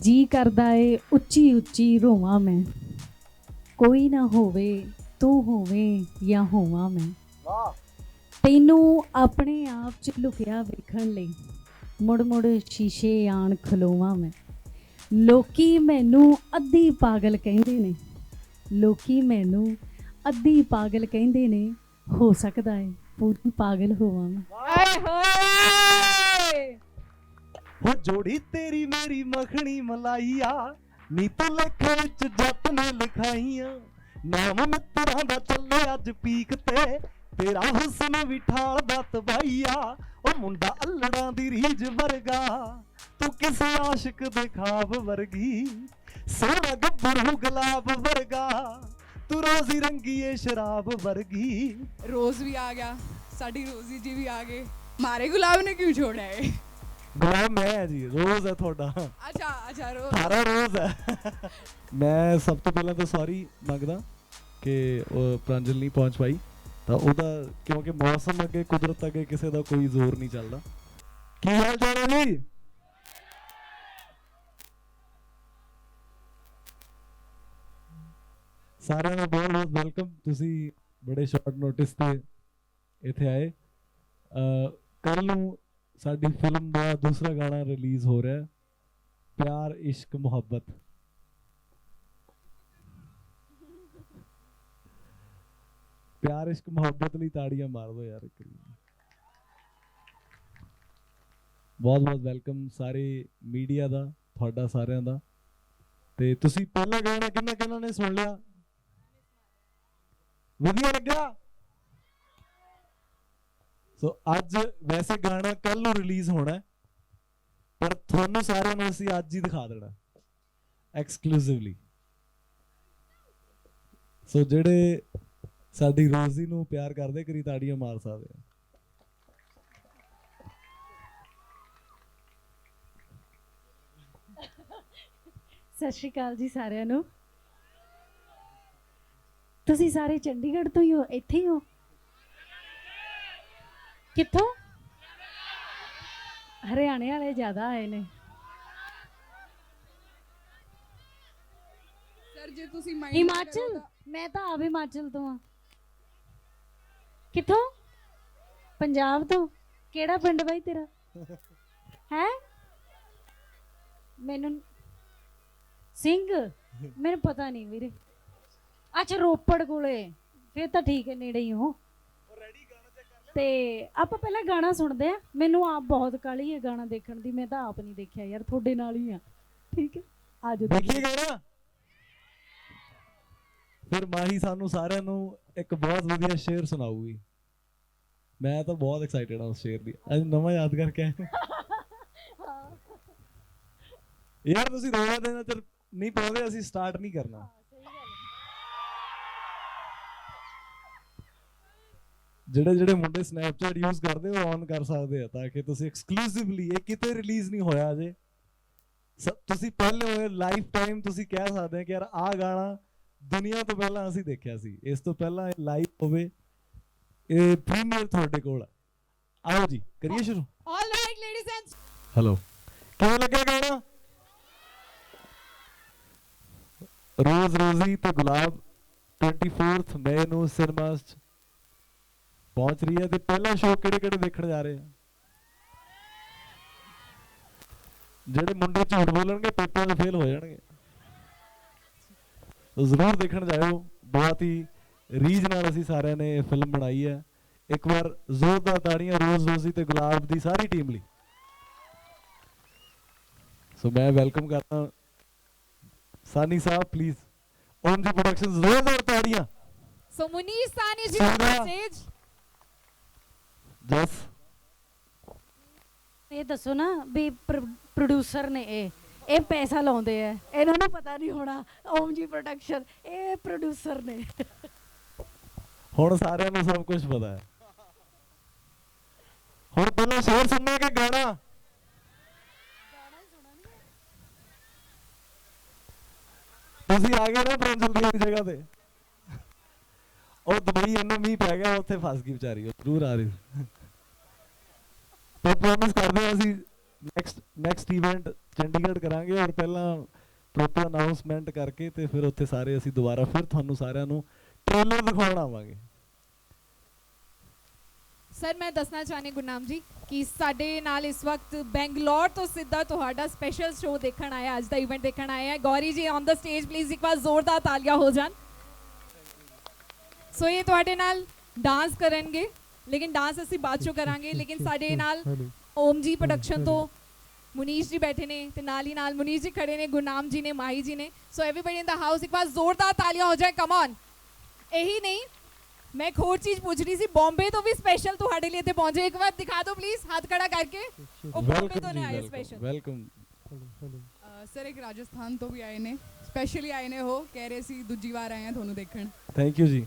ਜੀ ਕਰਦਾ ਏ, ਉੱਚੀ ਉੱਚੀ ਰੋਵਾਂ ਮੈਂ। ਕੋਈ ਨਾ ਹੋਵੇ, ਤੂੰ ਹੋਵੇਂ ਜਾਂ ਹੋਵਾਂ ਮੈਂ। ਵਾਹ ਤੈਨੂੰ ਆਪਣੇ ਆਪ ਚ ਲੁਕਿਆ ਵੇਖਣ ਲਈ ਮੁੜ ਮੁੜ ਸ਼ੀਸ਼ੇ ਆਣ ਖਲੋਵਾਂ ਮੈਂ। ਲੋਕੀ ਮੈਨੂੰ ਅੱਧੀ ਪਾਗਲ ਕਹਿੰਦੇ ਨੇ। ਲੋਕੀ ਮੈਨੂੰ ਅੱਧੀ ਪਾਗਲ ਕਹਿੰਦੇ ਨੇ, ਹੋ ਸਕਦਾ ਏ ਪੂਰੀ ਪਾਗਲ ਹੋਵਾਂ ਮੈਂ। ਆਏ ਹੋਏ ਹੋ ਜੋੜੀ ਤੇਰੀ ਮੇਰੀ ਮੱਖਣੀ ਮਲਾਈਆ, ਨੀ ਤੂੰ ਲੇਖ ਵਿੱਚ ਜੱਟ ਨੇ ਲਿਖਾਈਆਂ। ਨਾਮ ਮਿੱਤਰਾਂ ਦਾ ਚੱਲੇ ਅੱਜ ਪੀਕ ਤੇ, ਤੇਰਾ ਹੁਸਨ ਵੀ ਠਾਲਦਾ ਤਬਾਈਆ ਉਹ ਮੁੰਡਾ ਅਲੜਾਂ ਦੀ ਰੀਝ ਵਰਗਾ, ਤੂੰ ਕਿਸੇ ਆਸ਼ਿਕ ਦੇ ਖਾਬ ਵਰਗੀ? ਸੋਹਣਾ ਗੱਭਰੂ ਗੁਲਾਬ ਵਰਗਾ, ਤੂੰ ਰੋਜ਼ੀ ਰੰਗੀ ਏ ਸ਼ਰਾਬ ਵਰਗੀ। ਰੋਜ਼ ਵੀ ਆ ਗਿਆ, ਸਾਡੀ ਰੋਜ਼ੀ ਜੀ ਵੀ ਆ ਗਏ। ਮਾਰੇ ਗੁਲਾਬ ਨੇ ਕਿਉਂ ਛੋੜਿਆ ਏ ਗੁਲਾਬ ਮੈਂ ਹੈ ਜੀ ਰੋਜ਼ ਹੈ ਤੁਹਾਡਾ। ਅੱਛਾ ਅੱਛਾ ਰੋਜ਼। ਸਾਰਾ ਰੋਜ਼ ਹੈ ਮੈਂ ਸਭ ਤੋਂ ਪਹਿਲਾਂ ਤਾਂ ਸੌਰੀ ਮੰਗਦਾ ਕਿ ਉਹ ਪ੍ਰਾਂਜਲ ਨਹੀਂ ਪਹੁੰਚ ਪਾਈ। ਤਾਂ ਉਹਦਾ ਕਿਉਂਕਿ ਮੌਸਮ ਅੱਗੇ ਕੁਦਰਤ ਅੱਗੇ ਕਿਸੇ ਦਾ ਕੋਈ ਜ਼ੋਰ ਨਹੀਂ ਚੱਲਦਾ। ਕੀ ਹਾਲ ਚਾਲ ਹੈ ਜੀ? ਸਾਰਿਆਂ ਦਾ ਬਹੁਤ ਬਹੁਤ ਵੈਲਕਮ ਤੁਸੀਂ ਬੜੇ ਸ਼ਾਰਟ ਨੋਟਿਸ ਤੇ ਇੱਥੇ ਆਏ। ਕੱਲ ਨੂੰ ਸਾਡੀ ਫਿਲਮ ਦਾ ਦੂਸਰਾ ਗਾਣਾ ਰਿਲੀਜ਼ ਹੋ ਰਿਹਾ ਹੈ। ਪਿਆਰ, ਇਸ਼ਕ, ਮੁਹੱਬਤ। ਪਿਆਰ, ਇਸ਼ਕ, ਮੁਹੱਬਤ ਲਈ ਤਾੜੀਆਂ ਮਾਰ ਦਿਓ ਯਾਰ ਇੱਕ। ਬਹੁਤ ਬਹੁਤ ਵੈਲਕਮ ਸਾਰੇ ਮੀਡੀਆ ਦਾ, ਤੁਹਾਡਾ ਸਾਰਿਆਂ ਦਾ। ਤੇ ਤੁਸੀਂ ਪਹਿਲਾ ਗਾਣਾ ਕਿੰਨਾ ਕਿੰਨਾ ਨੇ ਸੁਣ ਲਿਆ? ਵਧੀਆ ਲੱਗਿਆ? ਸੋ ਅੱਜ ਵੈਸੇ ਗਾਣਾ ਕੱਲ ਨੂੰ ਰਿਲੀਜ਼ ਹੋਣਾ ਪਰ ਤੁਹਾਨੂੰ ਸਾਰਿਆਂ ਨੂੰ ਅਸੀਂ ਅੱਜ ਹੀ ਦਿਖਾ ਦੇਣਾ ਐਕਸਕਲੂਸਿਵਲੀ ਸੋ ਜਿਹੜੇ ਸਾਡੀ ਰੋਜ਼ੀ ਨੂੰ ਪਿਆਰ ਕਰਦੇ ਕਰੀ ਤਾੜੀਆਂ ਮਾਰ ਸਕਦੇ ਆ। ਸਤਿ ਸ਼੍ਰੀ ਅਕਾਲ ਜੀ ਸਾਰਿਆਂ ਨੂੰ। ਤੁਸੀਂ ਸਾਰੇ ਚੰਡੀਗੜ੍ਹ ਤੋਂ ਹੀ ਹੋ, ਇੱਥੇ ਹੀ ਹੋ? ਕਿੱਥੋਂ? ਹਰਿਆਣੇ ਵਾਲੇ ਜ਼ਿਆਦਾ ਆਏ ਨੇ। ਸਰ ਜੇ ਤੁਸੀਂ mind ਹਿਮਾਚਲ? ਮੈਂ ਤਾਂ ਆਪ ਹਿਮਾਚਲ ਤੋਂ ਆ। ਕਿੱਥੋਂ? ਪੰਜਾਬ ਤੋਂ। ਕਿਹੜਾ ਪਿੰਡ ਬਾਈ ਤੇਰਾ? ਹੈ? ਮੈਨੂੰ ਸਿੰਘ? ਮੈਨੂੰ ਪਤਾ ਨਹੀਂ ਵੀਰੇ। ਅੱਛਾ ਰੋਪੜ ਕੋਲੇ। ਫਿਰ ਤਾਂ ਠੀਕ ਹੈ ਨੇੜੇ ਹੀ ਹੋ ਤੇ ਆਪਾਂ ਪਹਿਲਾਂ ਗਾਣਾ ਸੁਣਦੇ ਆ ਮੈਨੂੰ ਆਪ ਬਹੁਤ ਕਾਲੀ ਹੈ ਗਾਣਾ ਦੇਖਣ ਦੀ। ਮੈਂ ਤਾਂ ਆਪ ਨਹੀਂ ਦੇਖਿਆ ਯਾਰ ਤੁਹਾਡੇ ਨਾਲ ਹੀ ਆ ਠੀਕ ਹੈ? ਆਜੋ ਦੇਖੀਏ ਗਾਣਾ। ਫਿਰ ਮਾਹੀ ਸਾਨੂੰ ਸਾਰਿਆਂ ਨੂੰ ਇੱਕ ਬਹੁਤ ਵਧੀਆ ਸ਼ੇਰ ਸੁਣਾਊਗੀ। ਮੈਂ ਤਾਂ ਬਹੁਤ ਐਕਸਾਈਟਡ ਹਾਂ ਉਸ ਸ਼ੇਰ ਦੀ। ਅੱਜ ਨਵਾਂ ਯਾਦ ਕਰਕੇ ਯਾਰ ਤੁਸੀਂ ਰੋਣਾ ਦੇਣਾ ਤੇ ਨਹੀਂ ਪਾਉਂਦੇ ਅਸੀਂ ਸਟਾਰਟ ਨਹੀਂ ਕਰਨਾ। ਜਿਹੜੇ ਜਿਹੜੇ ਮੁੰਡੇ ਸਨੈਪਚੈਟ ਯੂਜ਼ ਕਰਦੇ ਉਹ ਔਨ ਕਰ ਸਕਦੇ ਆ ਤਾਂ ਕਿ ਤੁਸੀਂ ਐਕਸਕਲੂਸਿਵਲੀ ਇਹ ਕਿਤੇ ਰਿਲੀਜ਼ ਨਹੀਂ ਹੋਇਆ ਅਜੇ। ਤੁਸੀਂ ਪਹਿਲੇ ਹੋਏ ਲਾਈਫ ਟਾਈਮ ਤੁਸੀਂ ਕਹਿ ਸਕਦੇ ਆ ਕਿ ਯਾਰ ਆਹ ਗਾਣਾ ਦੁਨੀਆ ਤੋਂ ਪਹਿਲਾਂ ਅਸੀਂ ਦੇਖਿਆ ਸੀ। ਇਸ ਤੋਂ ਪਹਿਲਾਂ ਇਹ ਲਾਈਵ ਹੋਵੇ ਇਹ ਪ੍ਰੀਮੀਅਰ ਤੁਹਾਡੇ ਕੋਲ ਆ। ਆਓ ਜੀ ਕਰੀਏ ਸ਼ੁਰੂ। All right ladies and hello ਕਿਵੇਂ ਲੱਗਿਆ ਗਾਣਾ? ਰੋਜ਼ ਰੋਜ਼ੀ ਤੇ ਗੁਲਾਬ 24th ਮਈ ਨੂੰ ਸਿਨੇਮਾਸ ਪਹੁੰਚ ਰਹੀ ਹੈ ਤੇ ਪਹਿਲਾ ਸ਼ੋਅ ਕਿਹੜੇ ਕਿਹੜੇ ਦੇਖਣ ਜਾ ਰਹੇ ਆ? ਜਿਹੜੇ ਮੁੰਡੇ ਝੂਠ ਬੋਲਣਗੇ ਪੇਪਰਾਂ 'ਚ ਫੇਲ ਹੋ ਜਾਣਗੇ। ਜ਼ਰੂਰ ਦੇਖਣ ਜਾਇਓ। ਬਹੁਤ ਹੀ ਰੀਝ ਨਾਲ ਅਸੀਂ ਸਾਰਿਆਂ ਨੇ ਫਿਲਮ ਬਣਾਈ ਹੈ। ਇੱਕ ਵਾਰ ਜ਼ੋਰਦਾਰ ਤਾੜੀਆਂ ਰੋਜ਼ ਰੋਜ਼ੀ ਤੇ ਗੁਲਾਬ ਦੀ ਸਾਰੀ ਟੀਮ ਲਈ। ਸੋ ਮੈਂ ਵੈਲਕਮ ਕਰਦਾ Sani Sahib please on the production ਜ਼ੋਰਦਾਰ ਤਾੜੀਆਂ। ਸੋ ਮੁਨੀਸ਼ ਸਾਨੀ ਜੀ ਦਾ 10 ਇਹ ਦੱਸੋ ਨਾ ਵੀ ਪ੍ਰੋਡਿਊਸਰ ਨੇ ਇਹ ਇਹ ਪੈਸਾ ਲਾਉਂਦੇ ਆ। ਇਹਨਾਂ ਨੂੰ ਪਤਾ ਨਹੀਂ ਹੋਣਾ ਓਮ ਜੀ ਪ੍ਰੋਡਕਸ਼ਨ ਇਹ ਪ੍ਰੋਡਿਊਸਰ ਨੇ। ਹੁਣ ਸਾਰਿਆਂ ਨੂੰ ਸਭ ਕੁਝ ਪਤਾ ਹੈ। ਹੁਣ ਪਹਿਲਾਂ ਸ਼ੇਰ ਸੁਣਨਾ ਕਿ ਗਾਣਾ? ਤੁਸੀਂ ਆ ਗਏ ਨਾ ਪ੍ਰਿੰਸਲ ਦੀ ਜਗ੍ਹਾ ਤੇ। ਉਹ ਦੁਬਈ ਇਹਨੂੰ ਪੈ ਗਿਆ ਉੱਥੇ ਫਸ ਗਈ ਵਿਚਾਰੀ ਉਹ ਜ਼ਰੂਰ ਆ ਰਹੀ ਪਰ ਕਰਦੇ ਹਾਂ ਅਸੀਂ। ਨੈਕਸਟ ਨੈਕਸਟ ਇਵੈਂਟ ਚੰਡੀਗੜ੍ਹ ਕਰਾਂਗੇ ਔਰ ਪਹਿਲਾਂ ਪ੍ਰੋਪਰ ਅਨਾਉਂਸਮੈਂਟ ਕਰਕੇ ਤੇ ਫਿਰ ਉੱਥੇ ਸਾਰੇ ਅਸੀਂ ਦੁਬਾਰਾ ਫਿਰ ਤੁਹਾਨੂੰ ਸਾਰਿਆਂ ਨੂੰ ਟ੍ਰੇਲਰ ਦਿਖਾਉਣ ਆਵਾਂਗੇ। ਸਰ ਮੈਂ ਦੱਸਣਾ ਚਾਹਨੀ ਗੁਰਨਾਮ ਜੀ ਕਿ ਸਾਡੇ ਨਾਲ ਇਸ ਵਕਤ ਬੈਂਗਲੌਰ ਤੋਂ ਸਿੱਧਾ ਤੁਹਾਡਾ ਸਪੈਸ਼ਲ ਸ਼ੋਅ ਦੇਖਣ ਆਇਆ, ਅੱਜ ਦਾ ਇਵੈਂਟ ਦੇਖਣ ਆਇਆ ਹੈ। ਗੌਰੀ ਜੀ ਔਨ ਦਾ ਸਟੇਜ ਪਲੀਜ਼ ਇੱਕ ਵਾਰ ਜ਼ੋਰਦਾਰ ਤਾਲੀਆਂ ਹੋ ਜਾਣ। ਸੋ ਇਹ ਤੁਹਾਡੇ ਨਾਲ ਡਾਂਸ ਕਰਨਗੇ। ਲੇਕਿਨ ਡਾਂਸ ਅਸੀਂ ਬਾਅਦ ਚੋਂ ਕਰਾਂਗੇ ਲੇਕਿਨ ਸਾਡੇ ਨਾਲ ਓਮ ਜੀ ਪ੍ਰੋਡਕਸ਼ਨ ਤੋਂ ਮੁਨੀਸ਼ ਜੀ ਬੈਠੇ ਨੇ ਤੇ ਨਾਲ ਹੀ ਨਾਲ ਮੁਨੀਸ਼ ਜੀ ਖੜੇ ਨੇ ਗੁਰਨਾਮ ਜੀ ਨੇ ਮਾਹੀ ਜੀ ਨੇ। ਸੋ ਐਵਰੀਬਾਡੀ ਇਨ ਦਾ ਹਾਊਸ ਇੱਕ ਵਾਰ ਜ਼ੋਰਦਾਰ ਤਾਲੀਆਂ ਹੋ ਜਾਏ ਕਮ ਔਨ ਇਹੀ ਨਹੀਂ ਮੈਂ ਇੱਕ ਹੋਰ ਚੀਜ਼ ਪੁੱਛ ਰਹੀ ਸੀ ਬੰਬੇ ਤੋਂ ਵੀ ਸਪੈਸ਼ਲ ਤੁਹਾਡੇ ਲਈ ਇੱਥੇ ਪਹੁੰਚੇ ਇੱਕ ਵਾਰ ਦਿਖਾ ਦਿਓ ਪਲੀਜ਼ ਹੱਥ ਖੜਾ ਕਰਕੇ। ਉਹ ਬੰਬੇ ਤੋਂ ਨੇ ਆਏ ਸਪੈਸ਼ਲ ਵੈਲਕਮ ਸਰ ਇੱਕ ਰਾਜਸਥਾਨ ਤੋਂ ਵੀ ਆਏ ਨੇ ਸਪੈਸ਼ਲੀ ਆਏ ਨੇ ਉਹ ਕਹਿ ਰਹੇ ਸੀ ਦੂਜੀ ਵਾਰ ਆਏ ਆ ਤੁਹਾਨੂੰ ਦੇਖਣ। ਥੈਂਕ ਯੂ ਜੀ।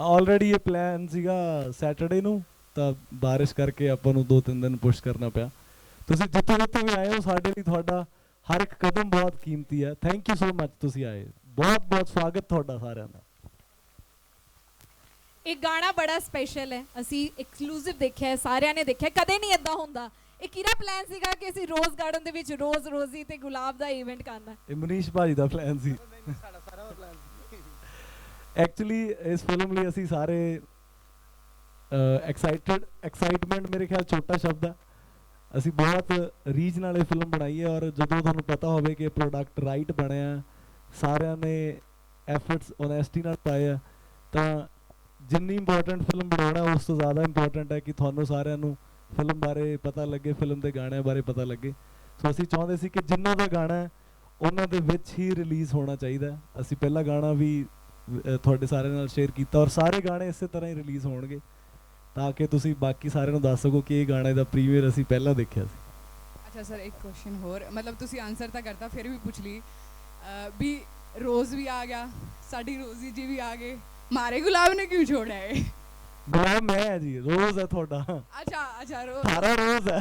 ਆਲਰੇਡੀ ਇਹ ਪਲਾਨ ਸੀਗਾ ਸੈਟਰਡੇ ਨੂੰ ਤਾਂ ਬਾਰਿਸ਼ ਕਰਕੇ ਆਪਾਂ ਨੂੰ ਦੋ ਤਿੰਨ ਦਿਨ ਪੁਸ਼ ਕਰਨਾ ਪਿਆ। ਤੁਸੀਂ ਜਿੱਥੇ ਜਿੱਥੇ ਵੀ ਆਏ ਹੋ ਸਾਡੇ ਲਈ ਤੁਹਾਡਾ ਹਰ ਇੱਕ ਕਦਮ ਬਹੁਤ ਕੀਮਤੀ ਹੈ। ਥੈਂਕ ਯੂ ਸੋ ਮਚ ਤੁਸੀਂ ਆਏ। ਬਹੁਤ ਬਹੁਤ ਸਵਾਗਤ ਤੁਹਾਡਾ ਸਾਰਿਆਂ ਦਾ। ਇਹ ਗਾਣਾ ਬੜਾ ਸਪੈਸ਼ਲ ਹੈ। ਅਸੀਂ ਐਕਸਕਲੂਸਿਵ ਦੇਖਿਆ ਹੈ ਸਾਰਿਆਂ ਨੇ ਦੇਖਿਆ ਕਦੇ ਨਹੀਂ ਇਦਾਂ ਹੁੰਦਾ। ਇਹ ਕਿਹੜਾ ਪਲਾਨ ਸੀਗਾ ਕਿ ਅਸੀਂ ਰੋਜ਼ ਗਾਰਡਨ ਦੇ ਵਿੱਚ ਰੋਜ਼ ਰੋਜ਼ੀ ਤੇ ਗੁਲਾਬ ਦਾ ਇਵੈਂਟ ਕਰਨਾ ਇਹ ਮਨੀਸ਼ ਭਾਜੀ ਦਾ ਪਲਾਨ ਸੀ। ਐਕਚੁਅਲੀ ਇਸ ਫਿਲਮ ਲਈ ਅਸੀਂ ਸਾਰੇ ਐਕਸਾਈਟਡ ਐਕਸਾਈਟਮੈਂਟ ਮੇਰੇ ਖਿਆਲ ਛੋਟਾ ਸ਼ਬਦ ਹੈ ਅਸੀਂ ਬਹੁਤ ਰੀਝ ਨਾਲ ਇਹ ਫਿਲਮ ਬਣਾਈ ਹੈ ਔਰ ਜਦੋਂ ਤੁਹਾਨੂੰ ਪਤਾ ਹੋਵੇ ਕਿ ਪ੍ਰੋਡਕਟ ਰਾਈਟ ਬਣਿਆ, ਸਾਰਿਆਂ ਨੇ ਐਫਰਟਸ ਓਨੈਸਟੀ ਨਾਲ ਪਾਏ ਆ, ਤਾਂ ਜਿੰਨੀ ਇੰਪੋਰਟੈਂਟ ਫਿਲਮ ਬਣਾਉਣਾ, ਉਸ ਤੋਂ ਜ਼ਿਆਦਾ ਇੰਪੋਰਟੈਂਟ ਹੈ ਕਿ ਤੁਹਾਨੂੰ ਸਾਰਿਆਂ ਨੂੰ ਫਿਲਮ ਬਾਰੇ ਪਤਾ ਲੱਗੇ ਫਿਲਮ ਦੇ ਗਾਣਿਆਂ ਬਾਰੇ ਪਤਾ ਲੱਗੇ। ਸੋ ਅਸੀਂ ਚਾਹੁੰਦੇ ਸੀ ਕਿ ਜਿਨ੍ਹਾਂ ਦਾ ਗਾਣਾ ਉਹਨਾਂ ਦੇ ਵਿੱਚ ਹੀ ਰਿਲੀਜ਼ ਹੋਣਾ ਚਾਹੀਦਾ ਅਸੀਂ ਪਹਿਲਾ ਗਾਣਾ ਵੀ ਤੁਹਾਡੇ ਸਾਰਿਆਂ ਨਾਲ ਸ਼ੇਅਰ ਕੀਤਾ ਔਰ ਸਾਰੇ ਗਾਣੇ ਇਸੇ ਤਰ੍ਹਾਂ ਹੀ ਰਿਲੀਜ਼ ਹੋਣਗੇ ਤਾਂ ਕਿ ਤੁਸੀਂ ਬਾਕੀ ਸਾਰਿਆਂ ਨੂੰ ਦੱਸ ਸਕੋ ਕਿ ਇਹ ਗਾਣੇ ਦਾ ਪ੍ਰੀਮੀਅਰ ਅਸੀਂ ਪਹਿਲਾਂ ਦੇਖਿਆ ਸੀ। ਅੱਛਾ ਸਰ ਇੱਕ ਕੁਐਸਚਨ ਹੋਰ। ਮਤਲਬ ਤੁਸੀਂ ਆਨਸਰ ਤਾਂ ਕਰਤਾ ਫਿਰ ਵੀ ਪੁੱਛ ਲਈ। ਵੀ ਰੋਜ਼ ਵੀ ਆ ਗਿਆ ਸਾਡੀ ਰੋਜ਼ੀ ਜੀ ਵੀ ਆ ਗਏ ਮਾਰੇ ਗੁਲਾਬ ਨੇ ਕਿਉਂ ਛੋੜਿਆ ਹੈ ਗੁਲਾਬ ਮੈਂ ਹੈ ਜੀ ਰੋਜ਼ ਹੈ ਤੁਹਾਡਾ। ਅੱਛਾ ਅੱਛਾ ਰੋਜ਼। ਸਾਰਾ ਰੋਜ਼ ਹੈ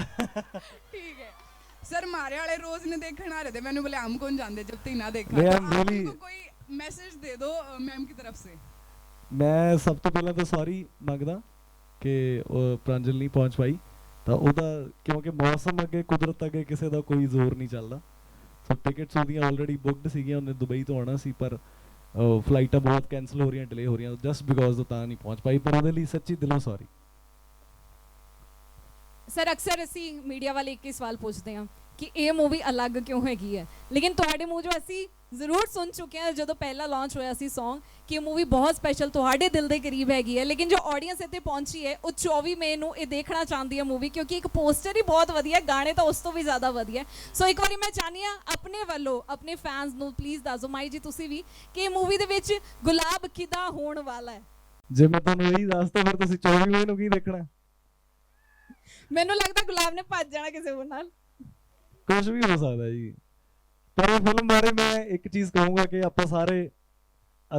ਠੀਕ ਹੈ। ਸਰ ਮਾਰੇ ਵਾਲੇ ਰੋਜ਼ ਨੇ ਦੇਖਣ ਆ ਰਹੇ ਤੇ ਮੈਨੂੰ ਬਲੇ ਆਮ ਕੋਣ ਜਾਂਦੇ ਜਦ ਤੀਨਾ ਦੇਖਾ ਕੋਈ ਮੈਸੇਜ ਦੇ ਦਿਓ ਮੈਮ ਕੀ ਤਰਫ ਸੇ। ਮੈਂ ਸਭ ਤੋਂ ਪਹਿਲਾਂ ਤਾਂ ਸੌਰੀ ਮੰਗਦਾ ਕਿ ਉਹ ਪ੍ਰਾਂਜਲ ਨਹੀਂ ਪਹੁੰਚ ਪਾਈ। ਤਾਂ ਉਹਦਾ ਕਿਉਂਕਿ ਮੌਸਮ ਅੱਗੇ ਕੁਦਰਤ ਅੱਗੇ ਕਿਸੇ ਦਾ ਕੋਈ ਜ਼ੋਰ ਨਹੀਂ ਚੱਲਦਾ। ਸੋ ਟਿਕਟਸ ਉਹਦੀਆਂ ਆਲਰੇਡੀ ਬੁੱਕਡ ਸੀਗੀਆਂ ਉਹਨੇ ਦੁਬਈ ਤੋਂ ਆਉਣਾ ਸੀ ਪਰ ਫਲਾਈਟਾਂ ਬਹੁਤ ਕੈਨਸਲ ਹੋ ਰਹੀਆਂ ਡਿਲੇ ਹੋ ਰਹੀਆਂ ਜਸਟ ਬਿਕੋਜ਼ ਉਹ ਤਾਂ ਨਹੀਂ ਪਹੁੰਚ ਪਾਈ। ਪਰ ਉਹਦੇ ਲਈ ਸੱਚੀ ਦਿਲੋਂ ਸੌਰੀ ਸਰ ਅਕਸਰ ਅਸੀਂ ਮੀਡੀਆ ਵਾਲੇ ਇੱਕ ਹੀ ਸਵਾਲ ਪੁੱਛਦੇ ਹਾਂ। ਕਿ ਇਹ ਮੂਵੀ ਅਲੱਗ ਕਿਉਂ ਹੈਗੀ ਹੈ? ਲੇਕਿਨ ਤੁਹਾਡੇ ਮੂੰਹ ਜੋ ਅਸੀਂ ਜ਼ਰੂਰ ਸੁਣ ਚੁੱਕੇ ਹਾਂ ਜਦੋਂ ਪਹਿਲਾ ਲਾਂਚ ਹੋਇਆ ਸੀ Song ਕਿ ਇਹ ਮੂਵੀ ਬਹੁਤ ਸਪੈਸ਼ਲ ਤੁਹਾਡੇ ਦਿਲ ਦੇ ਕਰੀਬ ਹੈਗੀ ਹੈ। ਲੇਕਿਨ ਜੋ ਆਡੀਅנס ਇੱਥੇ ਪਹੁੰਚੀ ਹੈ ਉਹ 24 ਮਈ ਨੂੰ ਇਹ ਦੇਖਣਾ ਚਾਹੁੰਦੀ ਹੈ ਮੂਵੀ ਕਿਉਂਕਿ ਇੱਕ ਪੋਸਟਰ ਹੀ ਬਹੁਤ ਵਧੀਆ ਗਾਣੇ ਤਾਂ ਉਸ ਤੋਂ ਵੀ ਜ਼ਿਆਦਾ ਵਧੀਆ। ਸੋ ਇੱਕ ਵਾਰੀ ਮੈਂ ਚਾਹਨੀ ਆ ਆਪਣੇ ਵੱਲੋਂ ਆਪਣੇ ਫੈਨਸ ਨੂੰ ਪਲੀਜ਼ ਦੱਸੋ ਮਾਈ ਜੀ ਤੁਸੀਂ ਵੀ ਕਿ ਇਹ ਮੂਵੀ ਦੇ ਵਿੱਚ ਗੁਲਾਬ ਕਿਦਾਂ ਹੋਣ ਵਾਲਾ ਹੈ। ਜੇ ਮੈਂ ਤੁਹਾਨੂੰ ਇਹੀ ਦੱਸਦਾ ਫਿਰ ਤੁਸੀਂ 24 ਮਈ ਨੂੰ ਕੀ ਦੇਖਣਾ? ਮੈਨੂੰ ਲੱਗਦਾ ਗੁਲਾਬ ਨੇ ਭੱਜ ਜਾਣਾ ਕਿਸੇ ਹੋਰ ਨਾਲ। ਕੁਝ ਵੀ ਹੋ ਸਕਦਾ ਜੀ। ਪਰ ਇਹ ਫਿਲਮ ਬਾਰੇ ਮੈਂ ਇੱਕ ਚੀਜ਼ ਕਹੂੰਗਾ ਕਿ ਆਪਾਂ ਸਾਰੇ,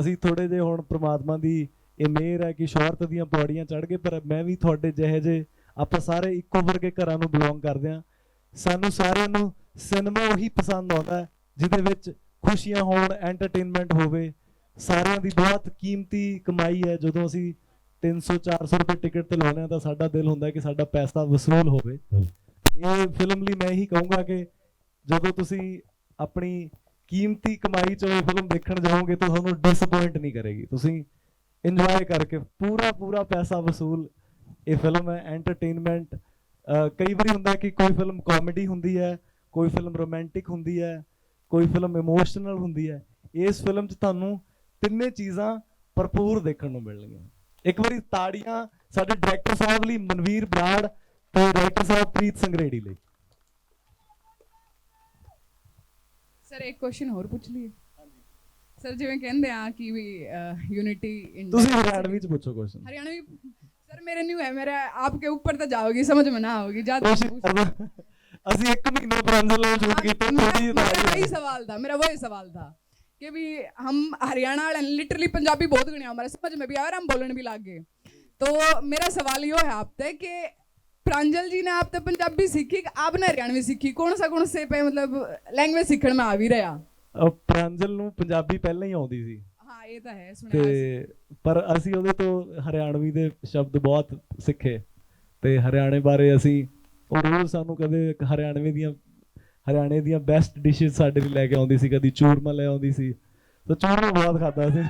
ਅਸੀਂ ਥੋੜੇ ਜਿਹੇ ਹੁਣ ਪ੍ਰਮਾਤਮਾ ਦੀ ਇਹ ਮਿਹਰ ਹੈ ਕਿ ਸ਼ੌਹਰਤ ਦੀਆਂ ਪੌੜੀਆਂ ਚੜ੍ਹ ਗਏ, ਪਰ ਮੈਂ ਵੀ ਤੁਹਾਡੇ ਜਿਹੇ ਜੇ ਆਪਾਂ ਸਾਰੇ ਇੱਕੋ ਵਰਗੇ ਘਰਾਂ ਨੂੰ ਬਿਲੋਂਗ ਕਰਦੇ ਹਾਂ। ਸਾਨੂੰ ਸਾਰਿਆਂ ਨੂੰ ਸਿਨੇਮਾ ਉਹੀ ਪਸੰਦ ਆਉਂਦਾ ਜਿਹਦੇ ਵਿੱਚ ਖੁਸ਼ੀਆਂ ਹੋਣ ਐਂਟਰਟੇਨਮੈਂਟ ਹੋਵੇ। ਸਾਰਿਆਂ ਦੀ ਬਹੁਤ ਕੀਮਤੀ ਕਮਾਈ ਹੈ। ਜਦੋਂ ਅਸੀਂ 300 400 ਰੁਪਏ ਟਿਕਟ ਤੇ ਲਾਉਂਦੇ ਹਾਂ ਤਾਂ ਸਾਡਾ ਦਿਲ ਹੁੰਦਾ ਕਿ ਸਾਡਾ ਪੈਸਾ ਵਸੂਲ ਹੋਵੇ। ਇਹ ਫਿਲਮ ਲਈ ਮੈਂ ਇਹੀ ਕਹੂੰਗਾ ਕਿ ਜਦੋਂ ਤੁਸੀਂ ਆਪਣੀ ਕੀਮਤੀ ਕਮਾਈ ਚੋਂ ਇਹ ਫਿਲਮ ਦੇਖਣ ਜਾਓਗੇ ਤਾਂ ਤੁਹਾਨੂੰ ਡਿਸਪਾਇੰਟ ਨਹੀਂ ਕਰੇਗੀ। ਤੁਸੀਂ ਇੰਜੋਏ ਕਰਕੇ ਪੂਰਾ ਪੂਰਾ ਪੈਸਾ ਵਸੂਲ ਇਹ ਫਿਲਮ ਹੈ। ਐਂਟਰਟੇਨਮੈਂਟ ਕਈ ਵਾਰੀ ਹੁੰਦਾ ਕਿ ਕੋਈ ਫਿਲਮ ਕਾਮੇਡੀ ਹੁੰਦੀ ਹੈ, ਕੋਈ ਫਿਲਮ ਰੋਮਾਂਟਿਕ ਹੁੰਦੀ ਹੈ, ਕੋਈ ਫਿਲਮ ਇਮੋਸ਼ਨਲ ਹੁੰਦੀ ਹੈ। ਇਸ ਫਿਲਮ 'ਚ ਤੁਹਾਨੂੰ ਤਿੰਨੇ ਚੀਜ਼ਾਂ ਭਰਪੂਰ ਦੇਖਣ ਨੂੰ ਮਿਲਣਗੀਆਂ। ਇੱਕ ਵਾਰੀ ਤਾੜੀਆਂ ਸਾਡੇ ਡਾਇਰੈਕਟਰ ਸਾਹਿਬ ਲਈ ਮਨਵੀਰ ਬਰਾੜ ਤੇ ਡਾਇਰੈਕਟਰ ਸਾਹਿਬ ਪ੍ਰੀਤ ਸੰਗਰੇੜੀ ਲਈ ਸਰ ਇੱਕ ਕੁਐਸਚਨ ਹੋਰ ਪੁੱਛ ਲਈਏ ਸਰ ਜਿਵੇਂ ਕਹਿੰਦੇ ਆ ਕਿ ਵੀ यूनिटी इन ਤੁਸੀਂ ਹਰਿਆਣਵੀ ਚ ਪੁੱਛੋ ਕੁਐਸਚਨ हरियाणवी सर मेरे न्यू है मेरा आपके ऊपर तो जाओगी समझ में ना आओगी ज्यादा ਕੋਸ਼ਿਸ਼ ਕਰਦਾ ਅਸੀਂ ਇੱਕ ਮਹੀਨਾ ਪ੍ਰਾਂਜਲ ਨਾਲ ਸ਼ੂਟ ਕੀਤਾ मेरा ਥੋੜੀ मेरा वही ਜਿਹੀ सवाल था मेरा वही सवाल था कि भी हम हरियाणा वाले लिटरली पंजाबी बहुत गणे हमारे समझ में भी आ रहा हम बोलने भी लग गए तो मेरा सवाल यो है आपसे कि प्रांजल जी ने आप तो पंजाबी सीखी कि आपने हरियाणवी सीखी कौन सा कौन से पे मतलब लैंग्वेज सीखने में आ भी रहा ਅਹ ਪ੍ਰਾਂਜਲ ਨੂੰ ਪੰਜਾਬੀ ਪਹਿਲਾਂ ਹੀ ਆਉਂਦੀ ਸੀ हाँ ये तो है सुना ਤੇ ਪਰ ਅਸੀਂ ਉਹਦੇ ਤੋਂ ਹਰਿਆਣਵੀ ਦੇ ਸ਼ਬਦ ਬਹੁਤ ਸਿੱਖੇ ਤੇ ਹਰਿਆਣੇ ਬਾਰੇ ਅਸੀਂ ਉਹ ਰੋਜ਼ ਸਾਨੂੰ ਕਦੇ ਇੱਕ ਹਰਿਆਣਵੇ ਦੀਆਂ ਹਰਿਆਣੇ ਦੀਆਂ ਬੈਸਟ ਡਿਸ਼ਸ ਸਾਡੇ ਲਈ ਲੈ ਕੇ ਆਉਂਦੀ ਸੀ ਕਦੀ ਚੂਰਮਾ ਲੈ ਆਉਂਦੀ ਸੀ ਤਾਂ ਚੂਰਮਾ ਬਹੁਤ ਖਾਦਾ ਸੀ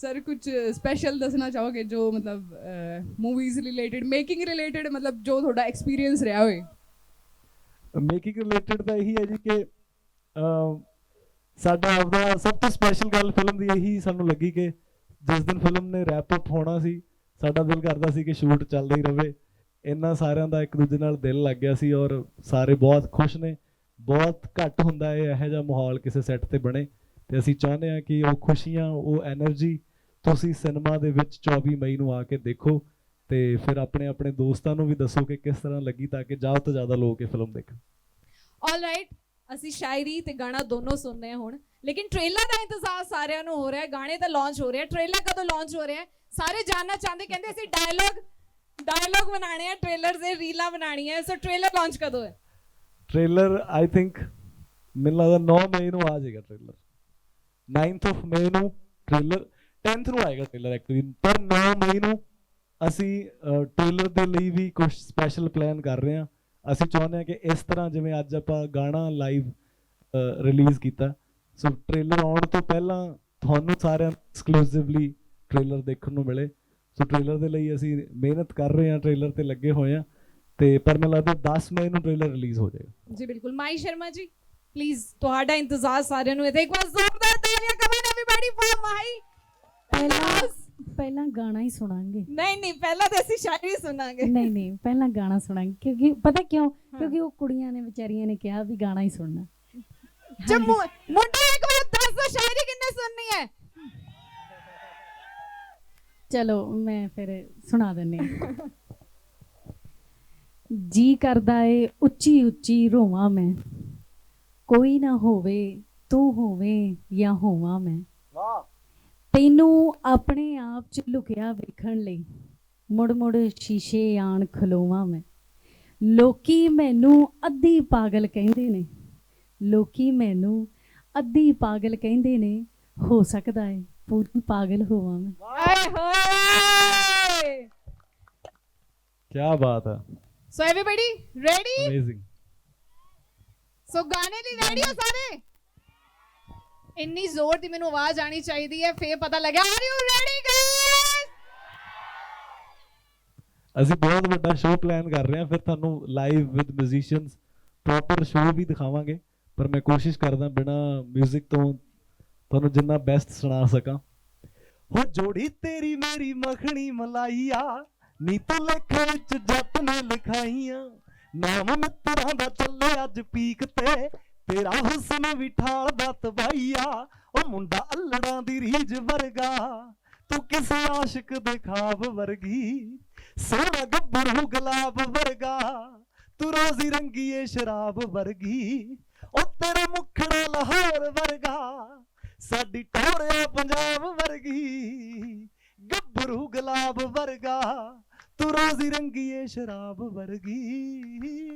ਸਰ कुछ ਸਪੈਸ਼ਲ ਦੱਸਣਾ ਚਾਹੋਗੇ ਜੋ ਮਤਲਬ ਮੂਵੀਜ਼ ਰਿਲੇਟਡ ਮੇਕਿੰਗ ਰਿਲੇਟਡ ਮਤਲਬ ਜੋ ਤੁਹਾਡਾ ਐਕਸਪੀਰੀਅੰਸ ਰਿਹਾ ਹੋਵੇ ਮੇਕਿੰਗ ਰਿਲੇਟਡ ਤਾਂ ਇਹੀ ਹੈ ਜੀ ਕਿ ਸਾਡਾ ਆਪਦਾ ਸਭ ਤੋਂ ਸਪੈਸ਼ਲ ਗੱਲ ਫਿਲਮ ਦੀ ਇਹੀ ਸਾਨੂੰ ਲੱਗੀ ਕਿ ਜਿਸ ਦਿਨ ਫਿਲਮ ਨੇ ਰੈਪ ਅਪ ਹੋਣਾ ਸੀ ਸਾਡਾ ਦਿਲ ਕਰਦਾ ਸੀ ਕਿ ਸ਼ੂਟ ਚੱਲਦਾ ਹੀ ਰਹੇ ਇੰਨਾ ਸਾਰਿਆਂ ਦਾ ਇੱਕ ਦੂਜੇ ਨਾਲ ਦਿਲ ਲੱਗ ਗਿਆ ਸੀ ਔਰ ਸਾਰੇ ਬਹੁਤ ਖੁਸ਼ ਨੇ ਬਹੁਤ ਘੱਟ ਹੁੰਦਾ ਹੈ ਇਹੋ ਜਿਹਾ ਮਾਹੌਲ ਕਿਸੇ ਸੈੱਟ ਤੇ ਬਣੇ ਤੇ ਅਸੀਂ ਚਾਹੁੰਦੇ ਹਾਂ ਕਿ ਉਹ ਖੁਸ਼ੀਆਂ ਉਹ એનર્ਜੀ ਤੁਸੀਂ ਸਿਨੇਮਾ ਦੇ ਵਿੱਚ 24 ਮਈ ਨੂੰ ਆ ਕੇ ਦੇਖੋ ਤੇ ਫਿਰ ਆਪਣੇ ਆਪਣੇ ਦੋਸਤਾਂ ਨੂੰ ਵੀ ਦੱਸੋ ਕਿ ਕਿਸ ਤਰ੍ਹਾਂ ਲੱਗੀ ਤਾਂ ਕਿ ਜ਼ਿਆਦਾ ਤੋਂ ਜ਼ਿਆਦਾ ਲੋਕ ਇਹ ਫਿਲਮ ਦੇਖਣ। ਆਲਰਾਈਟ ਅਸੀਂ ਸ਼ਾਇਰੀ ਤੇ ਗਾਣਾ ਦੋਨੋਂ ਸੁਣਨੇ ਹੁਣ ਲੇਕਿਨ ਟ੍ਰੇਲਰ ਦਾ ਇੰਤਜ਼ਾਰ ਸਾਰਿਆਂ ਨੂੰ ਹੋ ਰਿਹਾ ਹੈ ਗਾਣੇ ਤਾਂ ਲਾਂਚ ਹੋ ਰਿਹਾ ਟ੍ਰੇਲਰ ਕਦੋਂ ਲਾਂਚ ਹੋ ਰਿਹਾ? ਹੈ ਸਾਰੇ ਜਾਨਣਾ ਚਾਹੁੰਦੇ ਕਹਿੰਦੇ ਅਸੀਂ ਡਾਇਲੌਗ ਡਾਇਲੌਗ ਬਣਾਣੇ ਆ ਟ੍ਰੇਲਰ ਦੇ ਰੀਲਾਂ ਬਣਾਣੀਆਂ ਸੋ ਟ੍ਰੇਲਰ ਲਾਂਚ ਕਦੋਂ ਹੈ? ਟ੍ਰੇਲਰ ਆਈ ਥਿੰਕ ਮੈਨੂੰ ਲੱਗਦਾ 9 ਮਈ ਨੂੰ ਆ ਜਾਏਗਾ ਟ੍ਰੇਲਰ 9th ਆਫ ਮਈ ਨੂੰ ਟ੍ਰੇਲਰ 10th ਨੂੰ ਆਏਗਾ ਟ੍ਰੇਲਰ ਐਕਚੁਅਲੀ ਪਰ 9 ਮਈ ਨੂੰ ਅਸੀਂ ਟ੍ਰੇਲਰ ਦੇ ਲਈ ਵੀ ਕੁਝ ਸਪੈਸ਼ਲ ਪਲਾਨ ਕਰ ਰਹੇ ਹਾਂ। ਅਸੀਂ ਚਾਹੁੰਦੇ ਹਾਂ ਕਿ ਇਸ ਤਰ੍ਹਾਂ ਜਿਵੇਂ ਅੱਜ ਆਪਾਂ ਗਾਣਾ ਲਾਈਵ ਰਿਲੀਜ਼ ਕੀਤਾ। ਸੋ ਟ੍ਰੇਲਰ ਆਉਣ ਤੋਂ ਪਹਿਲਾਂ ਤੁਹਾਨੂੰ ਸਾਰਿਆਂ ਐਕਸਕਲੂਸਿਵਲੀ ਟ੍ਰੇਲਰ ਦੇਖਣ ਨੂੰ ਮਿਲੇ। ਸੋ ਟ੍ਰੇਲਰ ਦੇ ਲਈ ਅਸੀਂ ਮਿਹਨਤ ਕਰ ਰਹੇ ਹਾਂ ਟ੍ਰੇਲਰ ਤੇ ਲੱਗੇ ਹੋਏ ਹਾਂ। ਤੇ ਪਰ ਮੈਨੂੰ ਲੱਗਦਾ 10 ਮਈ ਨੂੰ ਟ੍ਰੇਲਰ ਰਿਲੀਜ਼ ਹੋ ਜਾਏਗਾ। ਜੀ, ਬਿਲਕੁਲ। ਮਾਈ ਸ਼ਰਮਾ ਜੀ ਪਲੀਜ਼ ਤੁਹਾਡਾ ਇੰਤਜ਼ਾਰ ਸਾਰਿਆਂ ਨੂੰ ਇੱਥੇ ਇੱਕ ਵਾਰ ਜ਼ੋਰਦਾਰ ਤਾਲੀਆਂ ਕਮਨ ਐਵਰੀਬਾਡੀ ਫॉर ਮਾਈ ਪਹਿਲਾਂ ਪਹਿਲਾਂ ਗਾਣਾ ਹੀ ਸੁਣਾਂਗੇ। ਨਹੀਂ ਨਹੀਂ ਪਹਿਲਾਂ ਤਾਂ ਅਸੀਂ ਸ਼ਾਇਰੀ ਸੁਣਾਂਗੇ। ਨਹੀਂ ਨਹੀਂ ਪਹਿਲਾਂ ਗਾਣਾ ਸੁਣਾਂਗੇ। ਕਿਉਂਕਿ ਪਤਾ ਕਿਉਂ? ਕਿਉਂਕਿ ਉਹ ਕੁੜੀਆਂ ਨੇ ਵਿਚਾਰੀਆਂ ਨੇ ਕਿਹਾ ਵੀ ਗਾਣਾ ਹੀ ਸੁਣਨਾ। ਜੰਮੂ ਮੁੰਡਾ ਇੱਕ ਵਾਰ ਦੱਸ ਦੋ ਸ਼ਾਇਰੀ ਕਿੰਨੇ ਸੁਣਨੀ ਹੈ? ਚਲੋ ਮੈਂ ਫਿਰ ਸੁਣਾ ਦਿੰਨੀ ਜੀ ਕਰਦਾ ਏ ਉੱਚੀ ਉੱਚੀ ਰੋਵਾਂ ਮੈਂ। ਕੋਈ ਨਾ ਹੋਵੇ ਤੂੰ ਹੋਵੇ ਜਾਂ ਹੋਵਾਂ ਮੈਂ। ਤੈਨੂੰ ਆਪਣੇ ਆਪ ਚ ਲੁਕਿਆ ਵੇਖਣ ਲਈ ਮੁੜ ਮੁੜ ਸ਼ੀਸ਼ੇ ਆਣ ਖਲੋਵਾਂ ਮੈਂ। ਲੋਕੀ ਮੈਨੂੰ ਅੱਧੀ ਪਾਗਲ ਕਹਿੰਦੇ ਨੇ। ਲੋਕੀ ਮੈਨੂੰ ਅੱਧੀ ਪਾਗਲ ਕਹਿੰਦੇ ਨੇ ਹੋ ਸਕਦਾ ਏ ਪੂਰੀ ਪਾਗਲ ਹੋਵਾਂ ਮੈਂ। ਆਏ ਹੋਏ! ਕੀ ਬਾਤ ਹੈ so everybody ready amazing so ਗਾਣੇ ਲਈ ਰੈਡੀ ਹੋ ਸਾਰੇ? ਇੰਨੀ ਜ਼ੋਰ ਦੀ ਮੈਨੂੰ ਆਵਾਜ਼ ਆਣੀ ਚਾਹੀਦੀ ਹੈ, ਫੇਰ ਪਤਾ ਲੱਗਿਆ। ਆਰ ਯੂ ਰੈਡੀ ਗਾਇਸ ਅਸੀਂ ਬਹੁਤ ਵੱਡਾ ਸ਼ੋਅ ਪਲਾਨ ਕਰ ਰਹੇ ਹਾਂ, ਫਿਰ ਤੁਹਾਨੂੰ live with musicians proper show ਵੀ ਦਿਖਾਵਾਂਗੇ। ਪਰ ਮੈਂ ਕੋਸ਼ਿਸ਼ ਕਰਦਾ ਬਿਨਾ 뮤직 ਤੋਂ ਤੁਹਾਨੂੰ ਜਿੰਨਾ ਬੈਸਟ ਸੁਣਾ ਸਕਾਂ। ਹੋ ਜੋੜੀ ਤੇਰੀ ਮੇਰੀ ਮੱਖਣੀ ਮਲਾਈਆ, ਨੀ ਤੂੰ ਲੇਖ ਵਿੱਚ ਜੱਟ ਨੇ ਲਿਖਾਈਆਂ। ਨਾਮ ਮਿੱਤਰਾਂ ਦਾ ਚੱਲੇ ਅੱਜ ਪੀਕ ਤੇ ਤੇਰਾ ਹੁਸਨ ਵੀ ਠਾਲਦਾ ਤਬਾਈਆ ਉਹ ਮੁੰਡਾ ਅਲੜਾਂ ਦੀ ਰੀਝ ਵਰਗਾ। ਤੂੰ ਕਿਸੇ ਆਸ਼ਿਕ ਦੇ ਖਾਬ ਵਰਗੀ, ਸੋਹਣਾ ਗੱਭਰੂ ਗੁਲਾਬ ਵਰਗਾ। ਤੂੰ ਰੋਜ਼ੀ ਰੰਗੀਏ ਸ਼ਰਾਬ ਵਰਗੀ, ਉਹ ਤੇਰਾ ਮੁਖੜਾ ਲਾਹੌਰ ਵਰਗਾ। ਸਾਡੀ ਟੋਰਿਆ ਪੰਜਾਬ ਵਰਗੀ, ਗੱਭਰੂ ਗੁਲਾਬ ਵਰਗਾ। ਤੂੰ ਰੋਜ਼ੀ ਰੰਗੀਏ ਸ਼ਰਾਬ ਵਰਗੀ।